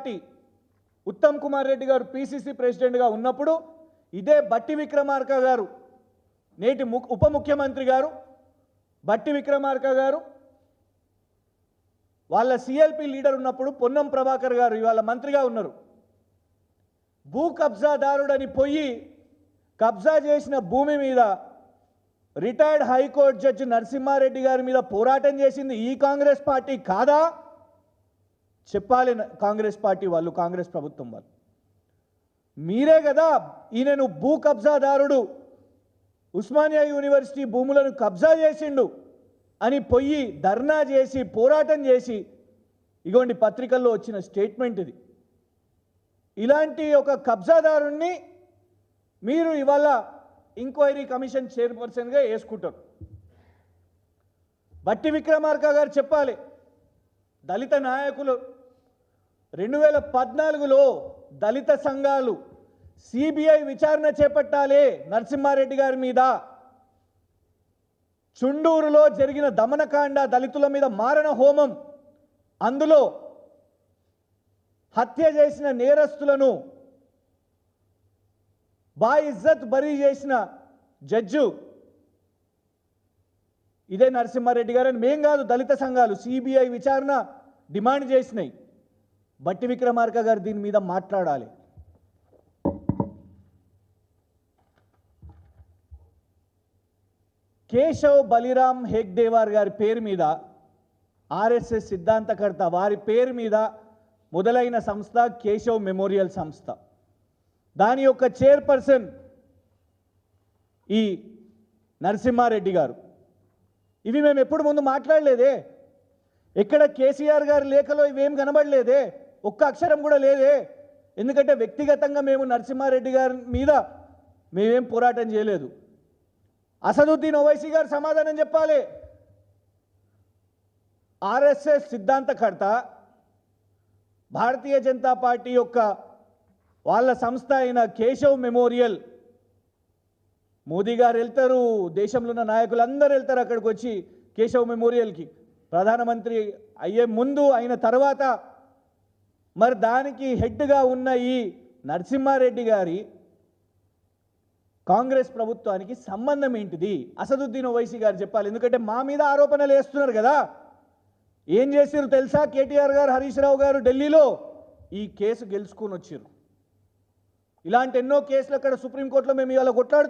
Party Uttam Kumar Reddy గారు PCC ప్రెసిడెంట్గా ఉన్నప్పుడు ఇదే బట్టి విక్రమార్క గారు నేటి ము ఉప ముఖ్యమంత్రి గారు బట్టి విక్రమార్క గారు వాళ్ళ సిఎల్పి లీడర్ ఉన్నప్పుడు పొన్నం ప్రభాకర్ గారు ఇవాళ మంత్రిగా ఉన్నారు. భూ కబ్జాదారుడని పోయి కబ్జా చేసిన భూమి మీద రిటైర్డ్ హైకోర్టు జడ్జి నరసింహారెడ్డి గారి మీద పోరాటం చేసింది ఈ కాంగ్రెస్ పార్టీ కాదా? చెప్పాలి కాంగ్రెస్ పార్టీ వాళ్ళు కాంగ్రెస్ ప్రభుత్వం వాళ్ళు. మీరే కదా ఈయనను భూ కబ్జాదారుడు ఉస్మానియా యూనివర్సిటీ భూములను కబ్జా చేసిండు అని పొయ్యి ధర్నా చేసి పోరాటం చేసి ఇగోండి పత్రికల్లో వచ్చిన స్టేట్మెంట్ ఇది. ఇలాంటి ఒక కబ్జాదారుణ్ణి మీరు ఇవాళ ఎంక్వైరీ కమిషన్ చైర్పర్సన్గా వేసుకుంటారు. బట్టి విక్రమార్క గారు చెప్పాలి దళిత నాయకులు. రెండు వేల పద్నాలుగులో దళిత సంఘాలు సిబిఐ విచారణ చేపట్టాలి నరసింహారెడ్డి గారి మీద. చుండూరులో జరిగిన దమనకాండ దళితుల మీద మారణ హోమం. అందులో హత్య చేసిన నేరస్తులను బా ఇజ్జత్ బరీ చేసిన జడ్జు ఇదే నరసింహారెడ్డి గారు అని మేం కాదు దళిత సంఘాలు సిబిఐ విచారణ డిమాండ్ చేసినాయి. బట్టి విక్రమార్క గారు దీని మీద మాట్లాడాలి. కేశవ్ బలిరామ్ హెగ్దేవార్ గారి పేరు మీద ఆర్ఎస్ఎస్ సిద్ధాంతకర్త వారి పేరు మీద మొదలైన సంస్థ కేశవ్ మెమోరియల్ సంస్థ. దాని యొక్క చైర్పర్సన్ ఈ నరసింహారెడ్డి గారు. ఇవి మేము ఎప్పుడు ముందు మాట్లాడలేదే. ఎక్కడ కేసీఆర్ గారి లేఖలో ఇవేం కనబడలేదే. ఒక్క అక్షరం కూడా లేదే. ఎందుకంటే వ్యక్తిగతంగా మేము నరసింహారెడ్డి గారి మీద మేమేం పోరాటం చేయలేదు. అసదుద్దీన్ ఓవైసీ గారు సమాధానం చెప్పాలి. ఆర్ఎస్ఎస్ సిద్ధాంతకర్త భారతీయ జనతా పార్టీ యొక్క వాళ్ళ సంస్థ అయిన కేశవ్ మెమోరియల్ మోదీ గారు వెళ్తారు దేశంలో ఉన్న నాయకులు అందరు వెళ్తారు అక్కడికి వచ్చి కేశవ్ మెమోరియల్కి. ప్రధానమంత్రి అయ్యే ముందు అయిన తర్వాత మరి దానికి హెడ్గా ఉన్న ఈ నరసింహారెడ్డి గారి కాంగ్రెస్ ప్రభుత్వానికి సంబంధం ఏంటిది? అసదుద్దీన్ ఓవైసీ గారు చెప్పాలి. ఎందుకంటే మా మీద ఆరోపణలు వేస్తున్నారు కదా. ఏం చేసిరు తెలుసా? కేటీఆర్ గారు హరీష్ రావు గారు ఢిల్లీలో ఈ కేసు గెలుచుకొని వచ్చారు ఇలాంటి ఎన్నో కేసులు అక్కడ సుప్రీంకోర్టులో మేము ఇవాళ కొట్లాడుతూ